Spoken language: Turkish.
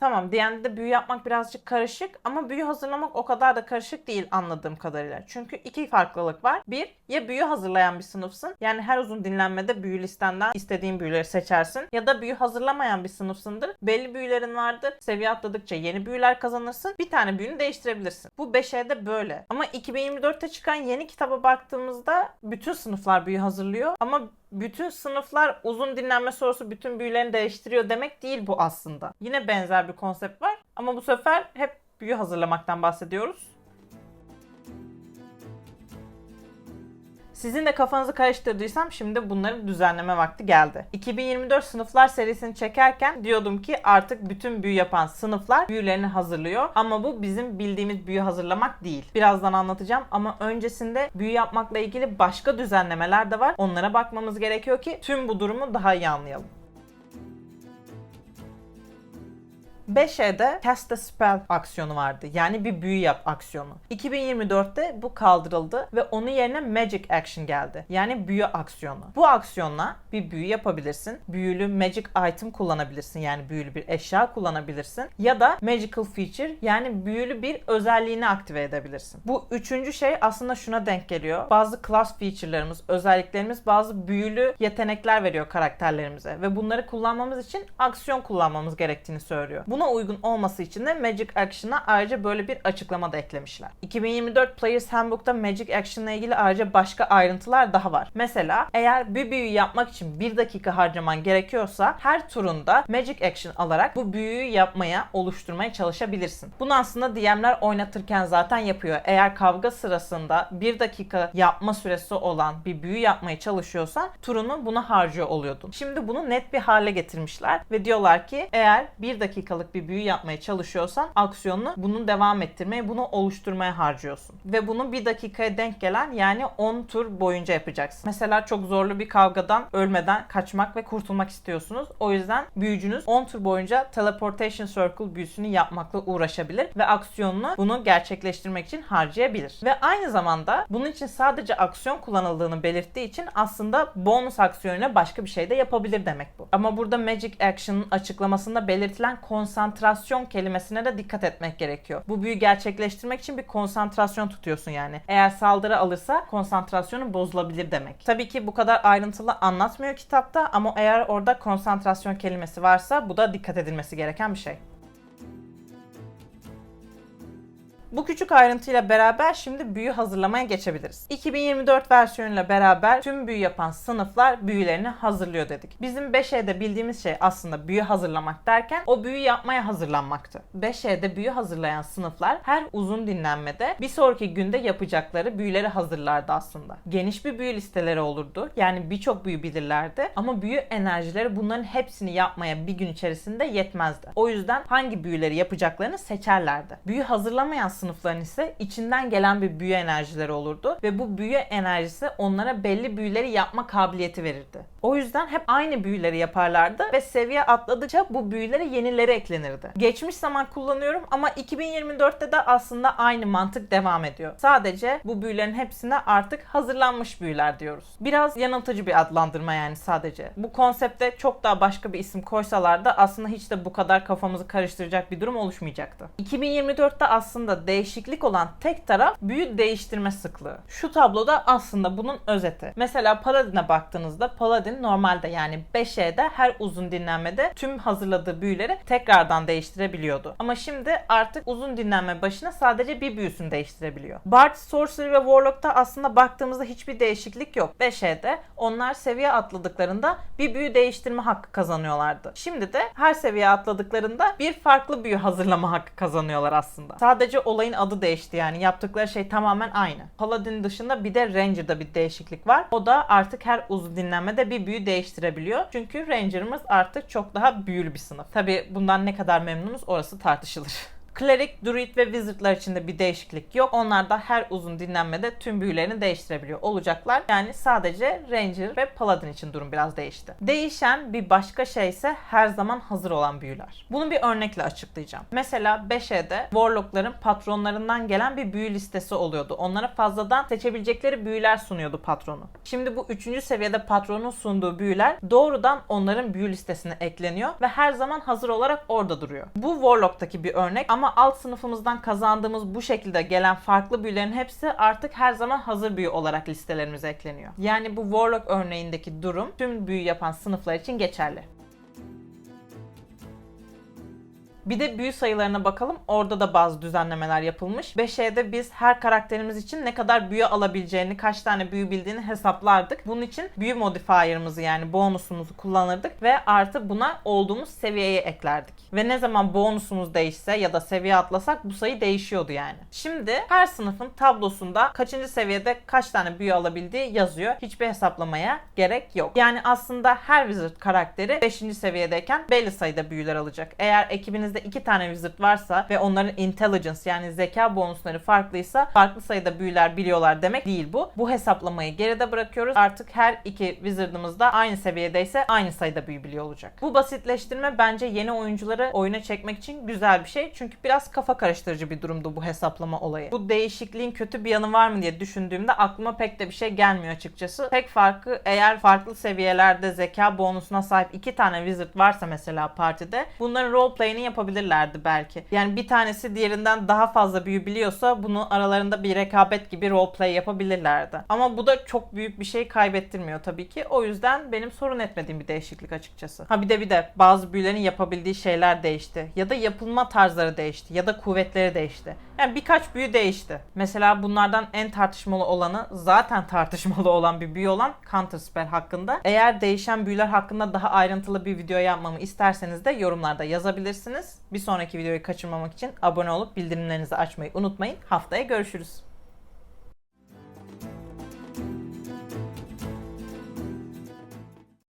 Tamam D&D'de büyü yapmak birazcık karışık ama büyü hazırlamak o kadar da karışık değil anladığım kadarıyla. Çünkü iki farklılık var. Bir, ya büyü hazırlayan bir sınıfsın. Yani her uzun dinlenmede büyü listenden istediğin büyüleri seçersin. Ya da büyü hazırlamayan bir sınıfsındır. Belli büyülerin vardır. Seviye atladıkça yeni büyüler kazanırsın. Bir tane büyünü değiştirebilirsin. Bu 5E'de böyle. Ama 2024'te çıkan yeni kitaba baktığımızda bütün sınıflar büyü hazırlıyor. Ama bütün sınıflar uzun dinlenme sorusu bütün büyülerini değiştiriyor demek değil bu aslında. Yine benzer bir konsept var ama bu sefer hep büyü hazırlamaktan bahsediyoruz. Sizin de kafanızı karıştırdıysam şimdi bunları düzenleme vakti geldi. 2024 sınıflar serisini çekerken diyordum ki artık bütün büyü yapan sınıflar büyülerini hazırlıyor. Ama bu bizim bildiğimiz büyü hazırlamak değil. Birazdan anlatacağım ama öncesinde büyü yapmakla ilgili başka düzenlemeler de var. Onlara bakmamız gerekiyor ki tüm bu durumu daha iyi anlayalım. 5E'de Cast a Spell aksiyonu vardı. Yani bir büyü yap aksiyonu. 2024'te bu kaldırıldı ve onun yerine Magic Action geldi. Yani büyü aksiyonu. Bu aksiyonla bir büyü yapabilirsin. Büyülü Magic Item kullanabilirsin. Yani büyülü bir eşya kullanabilirsin. Ya da Magical Feature yani büyülü bir özelliğini aktive edebilirsin. Bu üçüncü şey aslında şuna denk geliyor. Bazı class feature'larımız, özelliklerimiz bazı büyülü yetenekler veriyor karakterlerimize ve bunları kullanmamız için aksiyon kullanmamız gerektiğini söylüyor. Buna uygun olması için de Magic Action'a ayrıca böyle bir açıklama da eklemişler. 2024 Players Handbook'ta Magic Action'la ilgili ayrıca başka ayrıntılar daha var. Mesela eğer bir büyü yapmak için 1 dakika harcaman gerekiyorsa her turunda Magic Action alarak bu büyüyü yapmaya, oluşturmaya çalışabilirsin. Bunu aslında DM'ler oynatırken zaten yapıyor. Eğer kavga sırasında 1 dakika yapma süresi olan bir büyü yapmaya çalışıyorsan turunu buna harcıyor oluyordun. Şimdi bunu net bir hale getirmişler ve diyorlar ki eğer 1 dakikalık bir büyü yapmaya çalışıyorsan aksiyonunu bunu devam ettirmeye, bunu oluşturmaya harcıyorsun. Ve bunu 1 dakikaya denk gelen yani 10 tur boyunca yapacaksın. Mesela çok zorlu bir kavgadan ölmeden kaçmak ve kurtulmak istiyorsunuz. O yüzden büyücünüz 10 tur boyunca Teleportation Circle büyüsünü yapmakla uğraşabilir ve aksiyonunu bunu gerçekleştirmek için harcayabilir. Ve aynı zamanda bunun için sadece aksiyon kullanıldığını belirttiği için aslında bonus aksiyonuyla başka bir şey de yapabilir demek bu. Ama burada Magic Action'ın açıklamasında belirtilen konsantrasyon kelimesine de dikkat etmek gerekiyor. Bu büyü gerçekleştirmek için bir konsantrasyon tutuyorsun yani. Eğer saldırı alırsa konsantrasyonu bozulabilir demek. Tabii ki bu kadar ayrıntılı anlatmıyor kitapta ama eğer orada konsantrasyon kelimesi varsa bu da dikkat edilmesi gereken bir şey. Bu küçük ayrıntıyla beraber şimdi büyü hazırlamaya geçebiliriz. 2024 versiyonuyla beraber tüm büyü yapan sınıflar büyülerini hazırlıyor dedik. Bizim 5E'de bildiğimiz şey aslında büyü hazırlamak derken o büyü yapmaya hazırlanmaktı. 5E'de büyü hazırlayan sınıflar her uzun dinlenmede bir sonraki günde yapacakları büyüleri hazırlardı aslında. Geniş bir büyü listeleri olurdu. Yani birçok büyü bilirlerdi ama büyü enerjileri bunların hepsini yapmaya bir gün içerisinde yetmezdi. O yüzden hangi büyüleri yapacaklarını seçerlerdi. Büyü hazırlamayan sınıfların ise içinden gelen bir büyü enerjileri olurdu ve bu büyü enerjisi onlara belli büyüleri yapma kabiliyeti verirdi. O yüzden hep aynı büyüleri yaparlardı ve seviye atladıkça bu büyülere yenileri eklenirdi. Geçmiş zaman kullanıyorum ama 2024'te de aslında aynı mantık devam ediyor. Sadece bu büyülerin hepsine artık hazırlanmış büyüler diyoruz. Biraz yanıltıcı bir adlandırma yani sadece. Bu konsepte çok daha başka bir isim koysalar da aslında hiç de bu kadar kafamızı karıştıracak bir durum oluşmayacaktı. 2024'te aslında değişiklik olan tek taraf büyü değiştirme sıklığı. Şu tabloda aslında bunun özeti. Mesela Paladin'e baktığınızda Paladin normalde yani 5E'de her uzun dinlenmede tüm hazırladığı büyüleri tekrardan değiştirebiliyordu. Ama şimdi artık uzun dinlenme başına sadece bir büyüsünü değiştirebiliyor. Bard, Sorcery ve Warlock'ta aslında baktığımızda hiçbir değişiklik yok. 5E'de onlar seviye atladıklarında bir büyü değiştirme hakkı kazanıyorlardı. Şimdi de her seviye atladıklarında bir farklı büyü hazırlama hakkı kazanıyorlar aslında. Sadece olayın adı değişti yani yaptıkları şey tamamen aynı. Paladin dışında bir de Ranger'da bir değişiklik var. O da artık her uzun dinlenmede bir büyü değiştirebiliyor. Çünkü Ranger'ımız artık çok daha büyülü bir sınıf. Tabi bundan ne kadar memnunuz orası tartışılır. Cleric, Druid ve Wizard'lar için de bir değişiklik yok. Onlar da her uzun dinlenmede tüm büyülerini değiştirebiliyor olacaklar. Yani sadece Ranger ve Paladin için durum biraz değişti. Değişen bir başka şey ise her zaman hazır olan büyüler. Bunu bir örnekle açıklayacağım. Mesela 5E'de Warlock'ların patronlarından gelen bir büyü listesi oluyordu. Onlara fazladan seçebilecekleri büyüler sunuyordu patronu. Şimdi bu 3. seviyede patronun sunduğu büyüler doğrudan onların büyü listesine ekleniyor ve her zaman hazır olarak orada duruyor. Bu Warlock'taki bir örnek ama alt sınıfımızdan kazandığımız bu şekilde gelen farklı büyülerin hepsi artık her zaman hazır büyü olarak listelerimize ekleniyor. Yani bu Warlock örneğindeki durum tüm büyü yapan sınıflar için geçerli. Bir de büyü sayılarına bakalım. Orada da bazı düzenlemeler yapılmış. 5E'de biz her karakterimiz için ne kadar büyü alabileceğini, kaç tane büyü bildiğini hesaplardık. Bunun için büyü modifier'ımızı yani bonusumuzu kullanırdık ve artı buna olduğumuz seviyeye eklerdik. Ve ne zaman bonusumuz değişse ya da seviye atlasak bu sayı değişiyordu yani. Şimdi her sınıfın tablosunda kaçıncı seviyede kaç tane büyü alabildiği yazıyor. Hiçbir hesaplamaya gerek yok. Yani aslında her wizard karakteri 5. seviyedeyken belli sayıda büyüler alacak. Eğer ekibinizde iki tane wizard varsa ve onların intelligence yani zeka bonusları farklıysa farklı sayıda büyüler biliyorlar demek değil bu. Bu hesaplamayı geride bırakıyoruz. Artık her iki wizardımız da aynı seviyedeyse aynı sayıda büyü biliyor olacak. Bu basitleştirme bence yeni oyuncuları oyuna çekmek için güzel bir şey. Çünkü biraz kafa karıştırıcı bir durumdu bu hesaplama olayı. Bu değişikliğin kötü bir yanı var mı diye düşündüğümde aklıma pek de bir şey gelmiyor açıkçası. Tek farkı eğer farklı seviyelerde zeka bonusuna sahip iki tane wizard varsa mesela partide bunların roleplay'ini yapabilirlerdi belki. Yani bir tanesi diğerinden daha fazla büyü biliyorsa bunu aralarında bir rekabet gibi roleplay yapabilirlerdi. Ama bu da çok büyük bir şey kaybettirmiyor tabii ki. O yüzden benim sorun etmediğim bir değişiklik açıkçası. Ha bir de bir de bazı büyülerin yapabildiği şeyler değişti. Ya da yapılma tarzları değişti. Ya da kuvvetleri değişti. Yani birkaç büyü değişti. Mesela bunlardan en tartışmalı olanı zaten tartışmalı olan bir büyü olan Counter Spell hakkında. Eğer değişen büyüler hakkında daha ayrıntılı bir video yapmamı isterseniz de yorumlarda yazabilirsiniz. Bir sonraki videoyu kaçırmamak için abone olup bildirimlerinizi açmayı unutmayın. Haftaya görüşürüz.